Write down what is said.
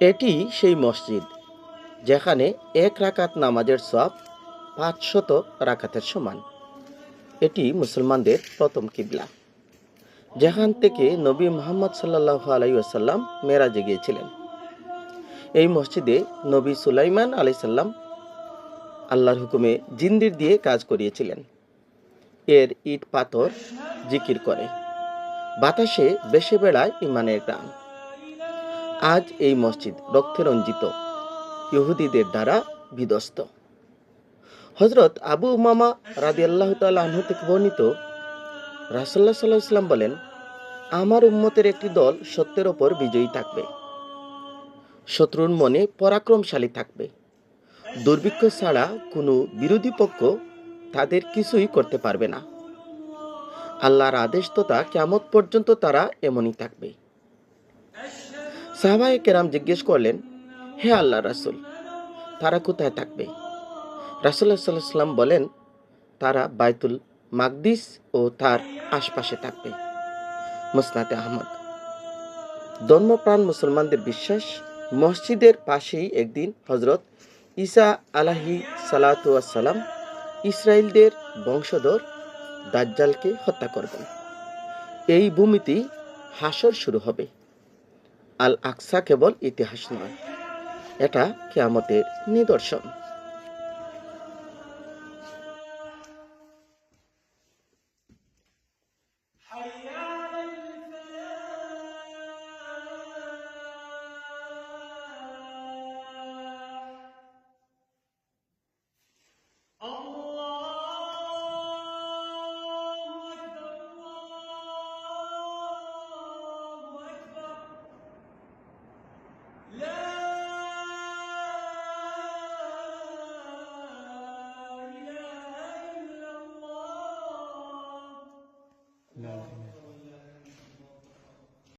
এটি সেই মসজিদ, যেখানে এক রাকাত নামাজের সব পাঁচশত রাকাতের সমান। এটি মুসলমানদের প্রথম কিবলা, যেখান থেকে নবী মোহাম্মদ সাল্লাহ আলাইসাল্লাম মেরাজে গিয়েছিলেন। এই মসজিদে নবী সুলাইমান আলাইসাল্লাম আল্লাহর হুকুমে জিন্দির দিয়ে কাজ করিয়েছিলেন। এর ইট পাথর জিকির করে। বাতাসে বেশে বেড়ায় ইমানের গ্রাম আজ এই মসজিদ রক্তে রঞ্জিত। ইহুদিদের দ্বারা বিধ্বস্ত। হজরত আবু উমামা রাদি আল্লাহ আনহু থেকে বর্ণিত রাসল্লাহ সাল্লাহ ইসলাম বলেন, আমার উম্মতের একটি দল সত্যের ওপর বিজয়ী থাকবে। শত্রুর মনে পরাক্রমশালী থাকবে। দুর্ভিক্ষ ছাড়া কোনো বিরোধী পক্ষ তাদের কিছুই করতে পারবে না। আল্লাহর আদেশ তথা কেমত পর্যন্ত তারা এমনই থাকবে। সাহাবায়ে কেরাম জিজ্ঞেস করলেন, হে আল্লাহ রাসুল, তারা কোথায় থাকবে? রাসুল্লাহ সাল্লাহ সাল্লাম বলেন, তারা বাইতুল মাকদিস ও তার আশপাশে থাকবে। মুসনাতে আহমদ। ধর্মপ্রাণ মুসলমানদের বিশ্বাস, মসজিদের পাশেই একদিন হজরত ঈসা আলাহি সালাতাম ইসরায়েলদের বংশধর দাজ্জালকে হত্যা করবেন। এই ভূমিতেই হাসর শুরু হবে। আল আকসা কেবল ইতিহাস নয় এটা কেয়ামতের নিদর্শন। Amen.